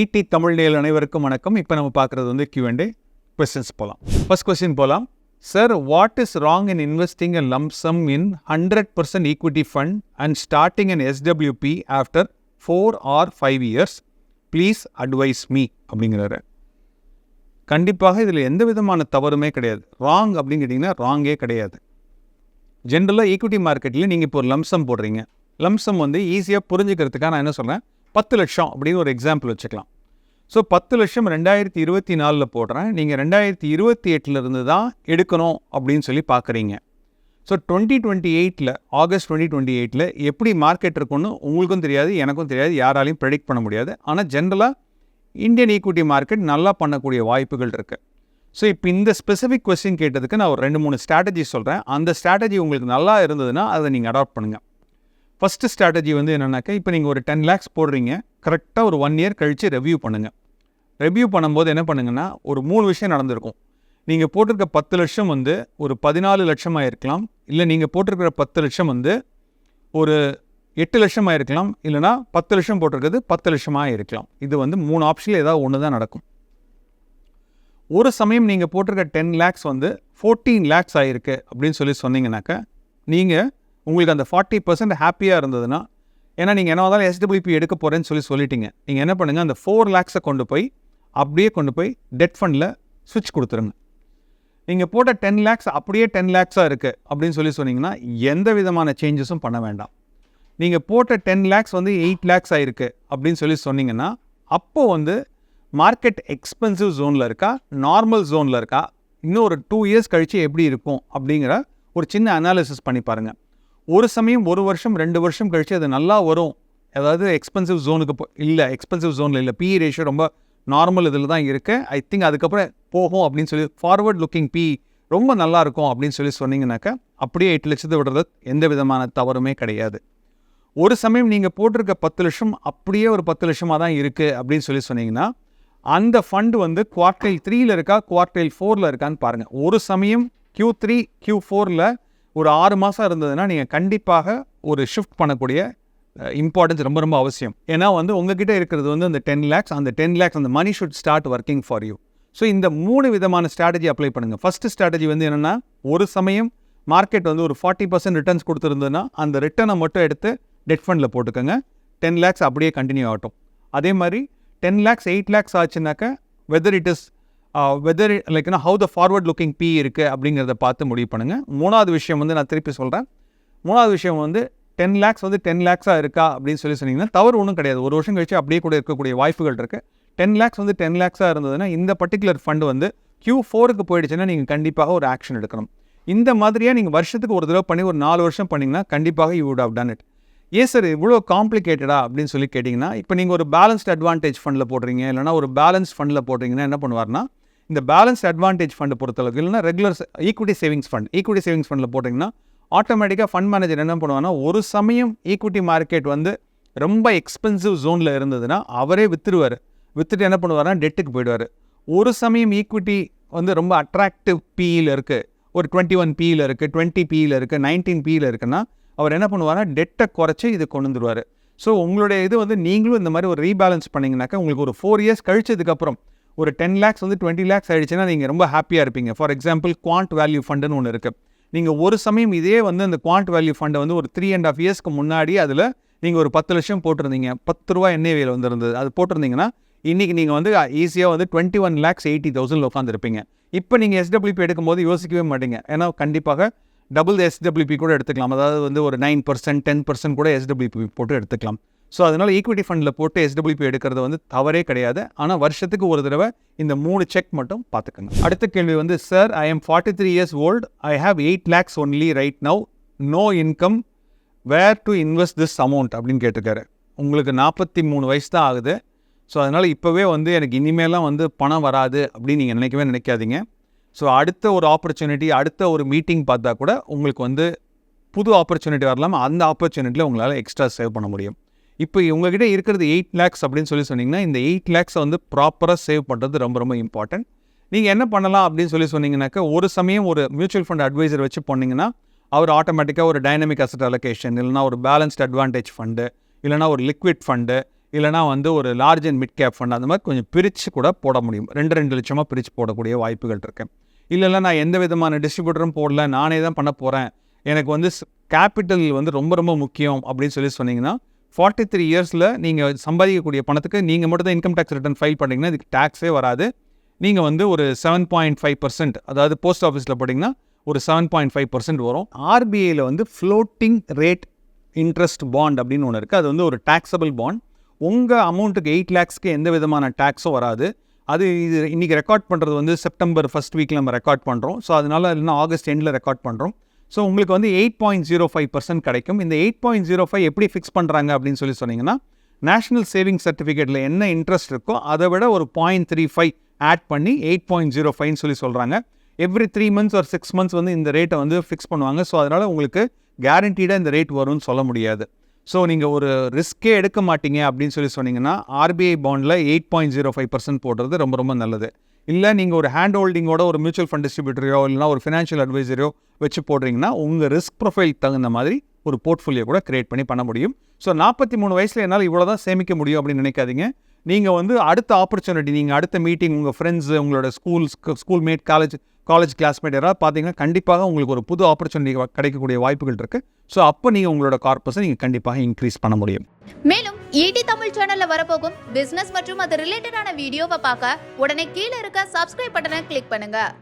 ED Tamil நேயல் அனைவருக்கும் வணக்கம். இப்போ நம்ம பார்க்குறது வந்து Q&A கொஸ்டின்ஸ் போகலாம் ஃபர்ஸ்ட் கொஸ்டின் போகலாம் sir what is wrong in investing a lump sum in hundred percent equity fund and starting an SWP after four or five years please advise me அப்படிங்கிறாரு. கண்டிப்பாக இதில் எந்த விதமான தவறுமே கிடையாது. ராங் அப்படின்னு கேட்டிங்கன்னா ராங்கே கிடையாது. ஜென்ரலாக ஈக்விட்டி மார்க்கெட்டில் நீங்கள் இப்போ ஒரு லம்சம் போடுறீங்க. லம்சம் வந்து ஈஸியாக புரிஞ்சுக்கிறதுக்காக நான் என்ன சொல்கிறேன் பத்து லட்சம் அப்படின்னு ஒரு எக்ஸாம்பிள் வச்சுக்கலாம். ஸோ பத்து லட்சம் ரெண்டாயிரத்தி இருபத்தி நாலில் போடுறேன். நீங்கள் ரெண்டாயிரத்தி இருபத்தி எட்டுலேருந்து தான் எடுக்கணும் அப்படின்னு சொல்லி பார்க்குறீங்க ஸோ டுவெண்ட்டி டுவெண்ட்டி எயிட்டில் ஆகஸ்ட் டுவெண்ட்டி டுவெண்ட்டி எயிட்டில் எப்படி மார்க்கெட் இருக்குன்னு உங்களுக்கும் தெரியாது எனக்கும் தெரியாது யாராலையும் ப்ரெடிக்ட் பண்ண முடியாது. ஆனால் ஜென்ரலாக இந்தியன் ஈக்விட்டி மார்க்கெட் நல்லா பண்ணக்கூடிய வாய்ப்புகள் இருக்குது ஸோ இப்போ இந்த ஸ்பெசிஃபிக் கொஸ்டின் கேட்டதுக்கு நான் ஒரு ரெண்டு மூணு ஸ்ட்ராட்டஜி சொல்கிறேன் அந்த ஸ்ட்ராட்டஜி உங்களுக்கு நல்லா இருந்ததுன்னா அதை நீங்கள் அடாப்ட் பண்ணுங்கள் ஃபஸ்ட்டு ஸ்ட்ராட்டஜி வந்து என்னென்னாக்கா இப்போ நீங்கள் ஒரு டென் லேக்ஸ் போடுறீங்க. கரெக்டாக ஒரு ஒன் இயர் கழித்து ரெவ்யூ பண்ணுங்கள் ரெவ்யூ பண்ணும்போது என்ன பண்ணுங்கன்னா ஒரு மூணு விஷயம் நடந்திருக்கும். நீங்கள் போட்டிருக்க பத்து லட்சம் வந்து ஒரு பதினாலு லட்சமாக இருக்கலாம். இல்லை நீங்கள் போட்டிருக்கிற பத்து லட்சம் வந்து ஒரு எட்டு லட்சமாக இருக்கலாம். இல்லைனா பத்து லட்சம் போட்டிருக்கிறது பத்து லட்சமாக இருக்கலாம். இது வந்து மூணு ஆப்ஷனில் ஏதாவது ஒன்று தான் நடக்கும். ஒரு சமயம் நீங்கள் போட்டிருக்க டென் லேக்ஸ் வந்து ஃபோர்டீன் லேக்ஸ் ஆகிருக்கு அப்படின்னு சொல்லி சொன்னீங்கன்னாக்கா நீங்கள் உங்களுக்கு அந்த ஃபார்ட்டி பர்சன்ட் ஹாப்பியாக இருந்ததுன்னா ஏன்னா நீங்கள் என்ன வந்தாலும் எஸ்டபிள்யூபி எடுக்க போகிறேன்னு சொல்லி சொல்லிட்டீங்க. நீங்கள் என்ன பண்ணுங்கள் அந்த ஃபோர் லேக்ஸை கொண்டு போய் அப்படியே கொண்டு போய் டெட் ஃபண்டில் சுவிட்ச் கொடுத்துருங்க. நீங்கள் போட்ட டென் லேக்ஸ் அப்படியே டென் லேக்ஸாக இருக்குது அப்படின்னு சொல்லி சொன்னீங்கன்னா எந்த விதமான சேஞ்சஸும் பண்ண வேண்டாம். நீங்கள் போட்ட டென் லேக்ஸ் வந்து எயிட் லேக்ஸ் ஆகிருக்கு அப்படின்னு சொல்லி சொன்னீங்கன்னா அப்போது வந்து மார்க்கெட் எக்ஸ்பென்சிவ் ஜோனில் இருக்கா நார்மல் ஜோனில் இருக்கா இன்னும் ஒரு டூ இயர்ஸ் கழித்து எப்படி இருக்கும் அப்படிங்கிற ஒரு சின்ன அனாலிசிஸ் பண்ணி பாருங்கள் ஒரு சமயம் ஒரு வருஷம் ரெண்டு வருஷம் கழித்து அது நல்லா வரும். அதாவது எக்ஸ்பென்சிவ் ஜோனுக்கு போ இல்லை எக்ஸ்பென்சிவ் ஜோனில் இல்லை. பி ரேஷியோ ரொம்ப நார்மல் இதில் தான் இருக்குது ஐ திங்க் அதுக்கப்புறம் போகும் அப்படின்னு சொல்லி ஃபார்வர்ட் லுக்கிங் பி ரொம்ப நல்லா இருக்கும் அப்படின்னு சொல்லி சொன்னீங்கன்னாக்கா அப்படியே எட்டு லட்சத்தை விடுறது எந்த விதமான தவறுமே கிடையாது. ஒரு சமயம் நீங்கள் போட்டிருக்க பத்து லட்சம் அப்படியே ஒரு பத்து லட்சமாக தான் இருக்குது அப்படின்னு சொல்லி சொன்னீங்கன்னா அந்த ஃபண்டு வந்து குவார்டைல் த்ரீயில் இருக்கா குவார்டைல் ஃபோரில் இருக்கான்னு பாருங்கள் ஒரு சமயம் க்யூ த்ரீ க்யூ ஃபோரில் ஒரு ஆறு மாதம் இருந்ததுன்னா நீங்கள் கண்டிப்பாக ஒரு ஷிஃப்ட் பண்ணக்கூடிய இம்பார்ட்டன்ஸ் ரொம்ப ரொம்ப அவசியம். ஏன்னா வந்து உங்ககிட்ட இருக்கிறது வந்து அந்த டென் லேக்ஸ் அந்த டென் லேக்ஸ் அந்த money should start working for you so இந்த மூணு விதமான ஸ்ட்ராட்டஜி அப்ளை பண்ணுங்கள் ஃபஸ்ட்டு ஸ்ட்ராட்டஜி வந்து என்னென்னா ஒரு சமயம் மார்க்கெட் வந்து ஒரு ஃபார்ட்டி பர்சன்ட் ரிட்டர்ன்ஸ் கொடுத்துருந்ததுன்னா அந்த ரிட்டர்னை மட்டும் எடுத்து டெட் ஃபண்டில் போட்டுக்கோங்க. டென் லேக்ஸ் அப்படியே கண்டினியூ ஆகட்டும். அதே மாதிரி டென் லேக்ஸ் எயிட் லேக்ஸ் ஆச்சுனாக்கா whether it is whether லைக்னா how the forward looking PE இருக்குது அப்படிங்கிறத பார்த்து முடிவு பண்ணுங்கள் மூணாவது விஷயம் வந்து நான் திருப்பி சொல்கிறேன் மூணாவது விஷயம் வந்து டென் லேக்ஸ் வந்து டென் லேக்ஸாக இருக்கா அப்படின்னு சொல்லி சொன்னீங்கன்னா தவறு ஒன்றும் கிடையாது. ஒரு வருஷம் கழிச்சு அப்படியே கூட இருக்கக்கூடிய வாய்ப்புகள் இருக்குது டென் லேக்ஸ் வந்து டென் லேக்ஸாக இருந்ததுன்னா இந்த பர்டிகுலர் ஃபண்டு வந்து கியூ ஃபோருக்கு போயிடுச்சுன்னா நீங்கள் கண்டிப்பாக ஒரு ஆக்ஷன் எடுக்கணும். இந்த மாதிரியாக நீங்கள் வருஷத்துக்கு ஒரு தடவை பண்ணி ஒரு நாலு வருஷம் பண்ணிங்கன்னா கண்டிப்பாக you would have done it ஏன் சார் இவ்வளோ காம்ப்ளிகேட்டடா அப்படின்னு சொல்லி கேட்டிங்கன்னா இப்போ நீங்கள் ஒரு பேலன்ஸ்ட் அட்வான்டேஜ் ஃபண்டில் போடுறீங்க இல்லைனா ஒரு பேலன்ஸ் ஃபண்டில் போடுறீங்கன்னா என்ன பண்ணுவார்னா இந்த பேலன்ஸ்ட் அட்வான்டேஜ் ஃபண்டு பொறுத்தளவுக்கு இல்லைனா regular equity savings fund equity savings ஃபண்டில் போட்டிங்கன்னா ஆட்டோமேட்டிக்காக ஃபண்ட் மேனேஜர் என்ன பண்ணுவாங்கன்னா ஒரு சமயம் ஈக்விட்டி மார்க்கெட் வந்து ரொம்ப எக்ஸ்பென்சிவ் ஜோனில் இருந்ததுன்னா அவரே வித்துருவார். வித்துட்டு என்ன பண்ணுவார்னா டெட்டுக்கு போயிடுவார். ஒரு சமயம் ஈக்விட்டி வந்து ரொம்ப அட்ராக்டிவ் பியில் இருக்குது ஒரு டுவெண்ட்டி ஒன் பியில் இருக்குது டுவெண்ட்டி பியில் இருக்குது நைன்டீன் பியில் இருக்குன்னா அவர் என்ன பண்ணுவார்னா டெட்டை குறைச்சி இது கொண்டு வந்துடுவார் ஸோ உங்களுடைய இது வந்து நீங்களும் இந்த மாதிரி ஒரு ரீபேலன்ஸ் பண்ணிங்கனாக்கா உங்களுக்கு ஒரு ஃபோர் இயர்ஸ் கழிச்சதுக்கப்புறம் ஒரு டென் லேக்ஸ் வந்து டுவெண்ட்டி லேக்ஸ் ஆகிடுச்சுன்னா நீங்கள் ரொம்ப ஹாப்பியாக இருப்பீங்க. ஃபார் எக்ஸாம்பிள் குவாண்ட் வேல்யூ ஃபண்டுன்னு ஒன்று இருக்குது நீங்கள் ஒரு சமயம் இதே வந்து அந்த குவாண்ட் வேல்யூ ஃபண்டை வந்து ஒரு த்ரீ அண்ட் ஆஃப் இயர்ஸ்க்கு முன்னாடி அதில் நீங்கள் ஒரு பத்து லட்சம் போட்டிருந்தீங்க. பத்து ரூபா என்ஏவியில் வந்திருந்தது. அது போட்டிருந்தீங்கன்னா இன்றைக்கி நீங்கள் வந்து ஈஸியாக வந்து twenty one lakhs eighty thousand உட்காந்துருப்பீங்க இப்போ நீங்கள் எஸ்டபிள்யூபி எடுக்கும்போது யோசிக்கவே மாட்டீங்க. ஏன்னா கண்டிப்பாக டபுள் எஸ்டபிள்யூபி கூட எடுத்துக்கலாம். அதாவது வந்து ஒரு நைன் பர்சன்ட் டென் பர்சன்ட் கூட எஸ்டபிள்யூபி போட்டு எடுத்துக்கலாம். ஸோ அதனால் ஈக்விட்டி ஃபண்டில் போட்டு எஸ்டபிள்யூபி எடுக்கிறது வந்து தவறே கிடையாது. ஆனால் வருஷத்துக்கு ஒரு தடவை இந்த மூணு செக் மட்டும் பார்த்துக்கோங்க. அடுத்த கேள்வி வந்து sir I am forty three years old I have eight lakhs only right now no income where to invest this amount அப்படின்னு கேட்டிருக்காரு. உங்களுக்கு நாற்பத்தி மூணு வயசு தான் ஆகுது. ஸோ அதனால் இப்போவே வந்து எனக்கு இனிமேலாம் வந்து பணம் வராது அப்படின்னு நீங்கள் நினைக்கவே நினைக்காதீங்க. ஸோ அடுத்த ஒரு ஆப்பர்ச்சுனிட்டி அடுத்த ஒரு மீட்டிங் பார்த்தா கூட உங்களுக்கு வந்து புது ஆப்பர்ச்சுனிட்டி வரலாம்? அந்த ஆப்பர்ச்சுனிட்டியில் உங்களால் எக்ஸ்ட்ரா சேவ் பண்ண முடியும். இப்போ உங்ககிட்ட இருக்கிறது எயிட் லேக்ஸ் அப்படின்னு சொல்லி சொன்னீங்கன்னா இந்த எயிட் லேக்ஸை வந்து ப்ராப்பராக சேவ் பண்ணுறது ரொம்ப ரொம்ப இம்பார்ட்டன்ட் நீங்கள் என்ன பண்ணலாம் அப்படின்னு சொல்லி சொன்னீங்கன்னாக்கா ஒரு சமயம் ஒரு மியூச்சுவல் ஃபண்ட் அட்வைசர் வச்சு போனீங்கன்னா அவர் ஆட்டோமேட்டிக்காக ஒரு டைனமிக் அசட் அலோகேஷன் இல்லைனா ஒரு பேலன்ஸ்ட் அட்வான்டேஜ் ஃபண்டு இல்லைனா ஒரு லிக்விட் ஃபண்டு இல்லைனா வந்து ஒரு large and mid cap fund அந்த மாதிரி கொஞ்சம் பிரித்து கூட போட முடியும். ரெண்டு ரெண்டு லட்சமாக பிரித்து போடக்கூடிய வாய்ப்புகள் இருக்குது இல்லைல்ல நான் எந்த விதமான டிஸ்ட்ரிபியூட்டரும் போடல நானே தான் பண்ண போகிறேன் எனக்கு வந்து கேபிட்டல் வந்து ரொம்ப ரொம்ப முக்கியம் அப்படின்னு சொல்லி சொன்னீங்கன்னா ஃபார்ட்டி த்ரீ இயர்ஸில் நீங்கள் சம்பாதிக்கக்கூடிய பணத்துக்கு நீங்கள் மட்டும் தான் இன்கம் டேக்ஸ் ரிட்டர்ன் ஃபைல் பண்ணிங்கன்னா இதுக்கு டேக்ஸே வராது. நீங்கள் வந்து ஒரு செவன் பாயிண்ட் ஃபைவ் பர்சன்ட் அதாவது போஸ்ட் ஆஃபீஸில் போட்டிங்கன்னா ஒரு செவன் பாயிண்ட் ஃபைவ் பர்சன்ட் வரும். ஆர்பிஐயில் வந்து ஃப்ளோட்டிங் ரேட் இன்ட்ரெஸ்ட் பாண்ட் அப்படின்னு ஒன்று இருக்குது அது வந்து ஒரு டேக்ஸபிள் பாண்ட் உங்கள் அமௌண்ட்டுக்கு எயிட் லேக்ஸ்க்கு எந்த விதமான டேக்ஸும் வராது. அது இது இன்றைக்கி ரெக்கார்ட் பண்ணுறது வந்து செப்டம்பர் ஃபஸ்ட் வீக்கில் நம்ம ரெக்கார்ட் பண்ணுறோம் ஸோ அதனால் இல்லைன்னா ஆகஸ்ட் எண்டில் ரெக்கார்ட் பண்ணுறோம் ஸோ உங்களுக்கு வந்து eight point zero five percent கிடைக்கும். இந்த எயிட் பாயிண்ட் ஜீரோ ஃபைவ் எப்படி ஃபிக்ஸ் பண்ணுறாங்க அப்படின்னு சொல்லி சொன்னீங்கன்னா நேஷனல் சேவிங் சர்டிஃபிகேட்டில் என்ன இன்ட்ரெஸ்ட் இருக்கோ அதை விட ஒரு பாயிண்ட் த்ரீ ஃபைவ் ஆட் பண்ணி எயிட் பாயிண்ட் ஜீரோ ஃபைவ்னு சொல்லி சொல்கிறாங்க எவ்ரி த்ரீ மந்த்ஸ் ஒரு சிக்ஸ் மந்த்ஸ் வந்து இந்த ரேட்டை வந்து ஃபிக்ஸ் பண்ணுவாங்க. ஸோ அதனால் உங்களுக்கு கேரண்டீடாக இந்த ரேட் வரும்னு சொல்ல முடியாது. ஸோ நீங்கள் ஒரு ரிஸ்க்கே எடுக்க மாட்டீங்க அப்படின்னு சொல்லி சொன்னீங்கன்னா ஆர்பிஐ பாண்டில் eight point zero five percent போடுறது ரொம்ப ரொம்ப நல்லது. இல்லை நீங்கள் ஒரு ஹேண்ட் ஹோல்டிங்கோட ஒரு மியூச்சுவல் ஃபண்ட் டிஸ்ட்ரிபியூட்டரையோ இல்லைனா ஒரு ஃபினான்ஷியல் அட்வைசரையோ வச்சு போடுறீங்கன்னா உங்கள் ரிஸ்க் ப்ரொஃபைல் தகுந்த மாதிரி ஒரு போர்ட்ஃபோலியோ கூட கிரியேட் பண்ணி பண்ண முடியும். ஸோ நாற்பத்தி மூணு வயசில் என்னால் இவ்வளோ தான் சேமிக்க முடியும் அப்படின்னு நினைக்காதீங்க. நீங்கள் வந்து அடுத்த ஆப்பர்ச்சுனிட்டி நீங்கள் அடுத்த மீட்டிங் உங்கள் ஃப்ரெண்ட்ஸு உங்களோட school school mate college college classmate யாராவது பார்த்தீங்கன்னா கண்டிப்பாக உங்களுக்கு ஒரு புது ஆப்பர்ச்சுனிட்டி கிடைக்கக்கூடிய வாய்ப்புகள் இருக்குது ஸோ அப்போ நீங்கள் உங்களோட கார்பஸை நீங்கள் கண்டிப்பாக இன்க்ரீஸ் பண்ண முடியும். மேலும் ஈடி தமிழ் சேனலில் வரப்போகும் பிஸ்னஸ் மற்றும் அது ரிலேட்டடான வீடியோவை பார்க்க உடனே கீழே இருக்க சப்ஸ்கிரைப் பட்டனை கிளிக் பண்ணுங்கள்